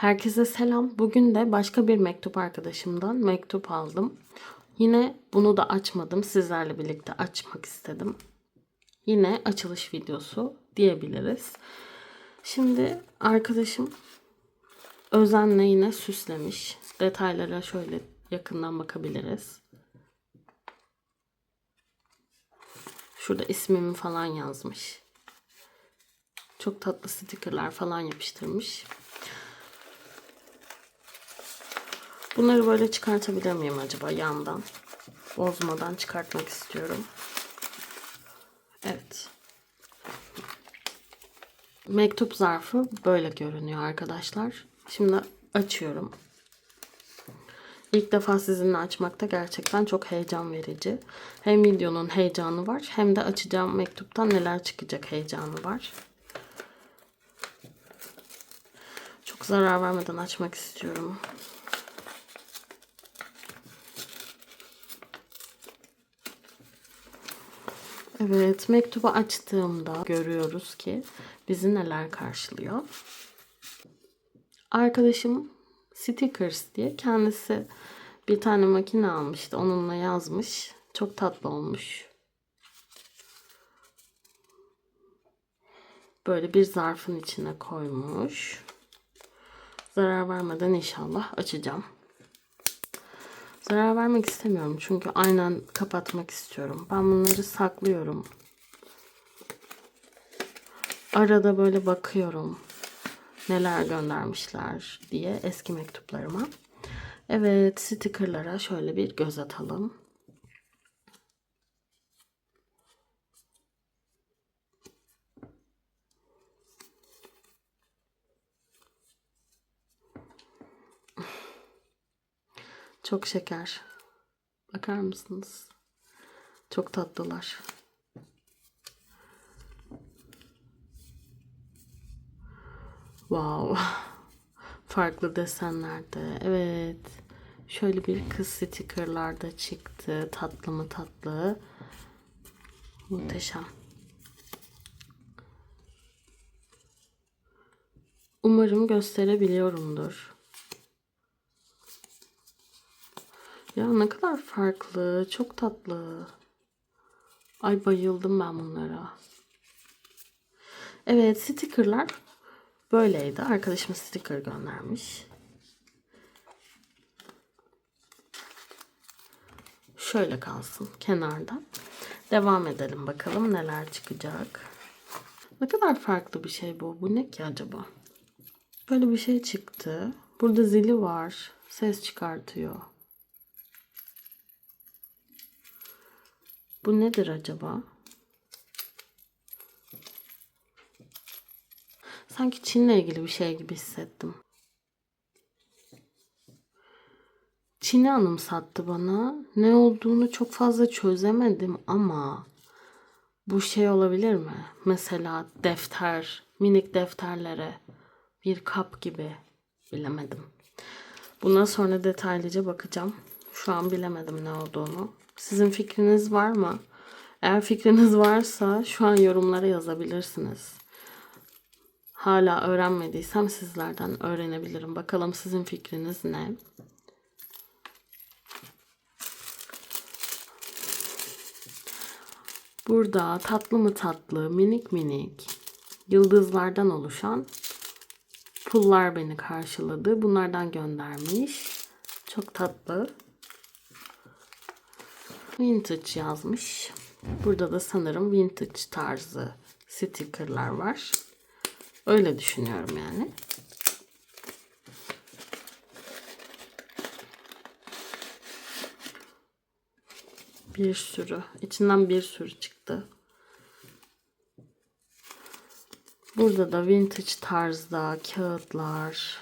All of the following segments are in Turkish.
Herkese selam. Bugün de başka bir mektup arkadaşımdan mektup aldım. Yine bunu da açmadım. Sizlerle birlikte açmak istedim. Yine açılış videosu diyebiliriz. Şimdi arkadaşım özenle yine süslemiş. Detaylara şöyle yakından bakabiliriz. Şurada ismimi falan yazmış. Çok tatlı stikerler falan yapıştırmış. Bunları böyle çıkartabilir miyim acaba yandan? Bozmadan çıkartmak istiyorum. Evet. Mektup zarfı böyle görünüyor arkadaşlar. Şimdi açıyorum. İlk defa sizinle açmakta gerçekten çok heyecan verici. Hem videonun heyecanı var hem de açacağım mektuptan neler çıkacak heyecanı var. Çok zarar vermeden açmak istiyorum. Evet, mektubu açtığımda görüyoruz ki bizi neler karşılıyor. Arkadaşım Stickers diye kendisi bir tane makine almıştı. Onunla yazmış. Çok tatlı olmuş. Böyle bir zarfın içine koymuş. Zarar vermeden inşallah açacağım. Zarar vermek istemiyorum çünkü aynen kapatmak istiyorum. Ben bunları saklıyorum. Arada böyle bakıyorum. Neler göndermişler diye eski mektuplarıma. Evet, stickerlara şöyle bir göz atalım. Çok şeker. Bakar mısınız? Çok tatlılar. Wow. Farklı desenlerde. Evet. Şöyle bir kız stickerlar da çıktı. Tatlı mı tatlı. Muhteşem. Umarım gösterebiliyorumdur. Ya ne kadar farklı. Çok tatlı. Ay bayıldım ben bunlara. Evet stickerlar böyleydi. Arkadaşım sticker göndermiş. Şöyle kalsın kenarda. Devam edelim bakalım neler çıkacak. Ne kadar farklı bir şey bu. Bu ne ki acaba? Böyle bir şey çıktı. Burada zili var. Ses çıkartıyor. Bu nedir acaba? Sanki Çin'le ilgili bir şey gibi hissettim. Çin'i anımsattı bana. Ne olduğunu çok fazla çözemedim ama bu şey olabilir mi? Mesela defter, minik defterlere bir kap gibi bilemedim. Buna sonra detaylıca bakacağım. Şu an bilemedim ne olduğunu. Sizin fikriniz var mı? Eğer fikriniz varsa şu an yorumlara yazabilirsiniz. Hala öğrenmediysem sizlerden öğrenebilirim. Bakalım sizin fikriniz ne? Burada tatlı mı tatlı, minik minik yıldızlardan oluşan pullar beni karşıladı. Bunlardan göndermiş. Çok tatlı. Vintage yazmış. Burada da sanırım vintage tarzı stickerlar var. Öyle düşünüyorum yani. Bir sürü. içinden bir sürü çıktı. Burada da vintage tarzda kağıtlar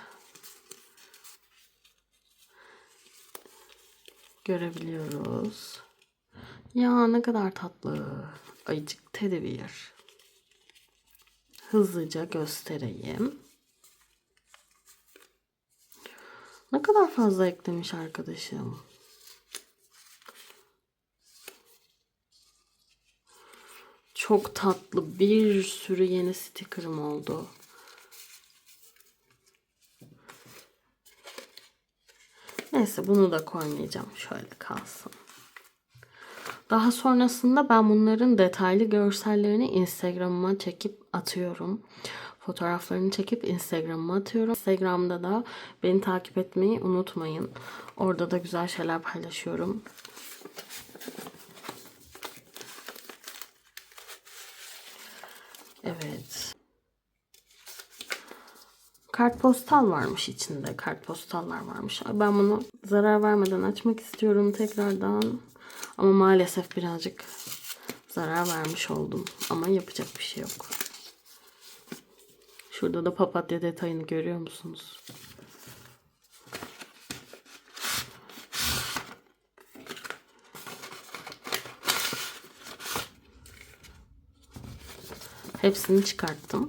görebiliyoruz. Ya ne kadar tatlı. Ayıcık bear. Hızlıca göstereyim. Ne kadar fazla eklemiş arkadaşım. Çok tatlı. Bir sürü yeni sticker'ım oldu. Neyse bunu da koymayacağım. Şöyle kalsın. Daha sonrasında ben bunların detaylı görsellerini Instagram'ıma çekip atıyorum. Fotoğraflarını çekip Instagram'ıma atıyorum. Instagram'da da beni takip etmeyi unutmayın. Orada da güzel şeyler paylaşıyorum. Evet. Kartpostal varmış içinde. Kartpostallar varmış. Ben bunu zarar vermeden açmak istiyorum tekrardan. Ama maalesef birazcık zarar vermiş oldum. Ama yapacak bir şey yok. Şurada da papatya detayını görüyor musunuz? Hepsini çıkarttım.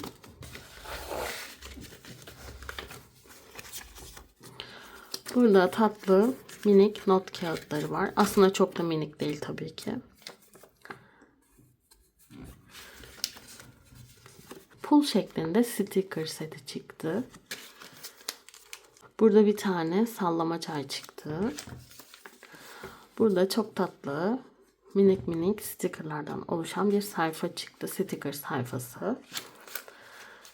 Burada tatlı minik not kağıtları var. Aslında çok da minik değil tabii ki. Pul şeklinde sticker seti çıktı. Burada bir tane sallama çay çıktı. Burada çok tatlı minik minik stickerlardan oluşan bir sayfa çıktı. Sticker sayfası.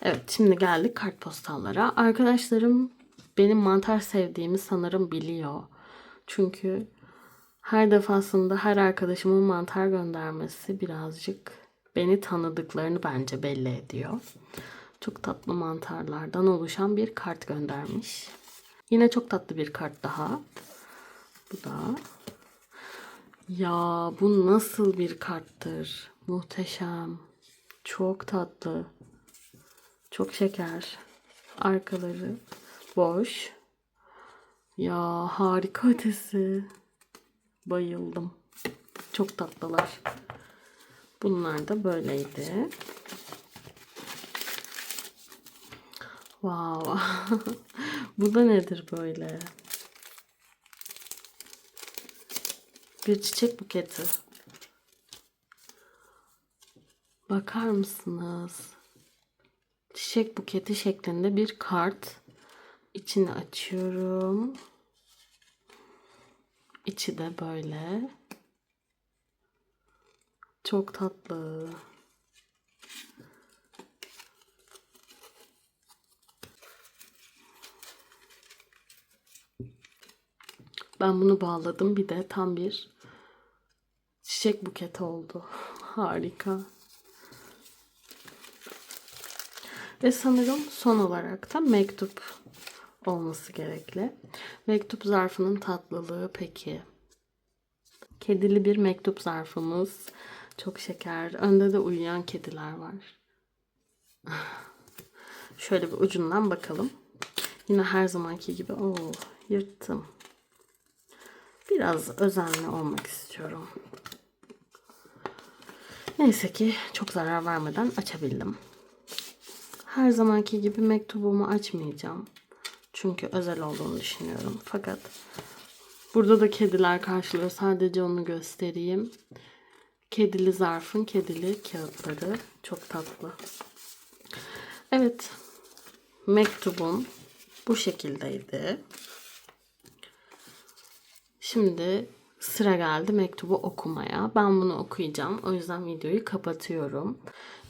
Evet şimdi geldik kartpostallara. Arkadaşlarım benim mantar sevdiğimi sanırım biliyor. Çünkü her defasında her arkadaşımın mantar göndermesi birazcık beni tanıdıklarını bence belli ediyor. Çok tatlı mantarlardan oluşan bir kart göndermiş. Yine çok tatlı bir kart daha. Bu da. Ya bu nasıl bir karttır? Muhteşem. Çok tatlı. Çok şeker. Arkaları boş. Ya harika ötesi. Bayıldım. Çok tatlılar. Bunlar da böyleydi. Wow. Bu da nedir böyle? Bir çiçek buketi. Bakar mısınız? Çiçek buketi şeklinde bir kart. İçini açıyorum. İçi de böyle. Çok tatlı. Ben bunu bağladım. Bir de tam bir çiçek buketi oldu. Harika. Ve sanırım son olarak da mektup olması gerekli. Mektup zarfının tatlılığı peki. Kedili bir mektup zarfımız. Çok şeker. Önde de uyuyan kediler var. Şöyle bir ucundan bakalım. Yine her zamanki gibi. Oo, yırttım. Biraz özenli olmak istiyorum. Neyse ki çok zarar vermeden açabildim. Her zamanki gibi mektubumu açmayacağım. Çünkü özel olduğunu düşünüyorum. Fakat burada da kediler karşılıyor. Sadece onu göstereyim. Kedili zarfın kedili kağıtları. Çok tatlı. Evet. Mektubum bu şekildeydi. Şimdi sıra geldi mektubu okumaya. Ben bunu okuyacağım. O yüzden videoyu kapatıyorum.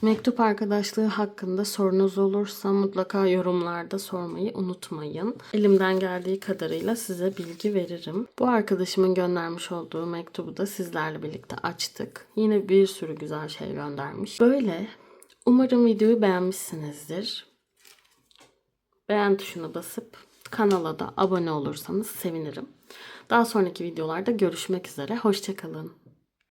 Mektup arkadaşlığı hakkında sorunuz olursa mutlaka yorumlarda sormayı unutmayın. Elimden geldiği kadarıyla size bilgi veririm. Bu arkadaşımın göndermiş olduğu mektubu da sizlerle birlikte açtık. Yine bir sürü güzel şey göndermiş. Böyle. Umarım videoyu beğenmişsinizdir. Beğen tuşuna basıp kanala da abone olursanız sevinirim. Daha sonraki videolarda görüşmek üzere. Hoşçakalın.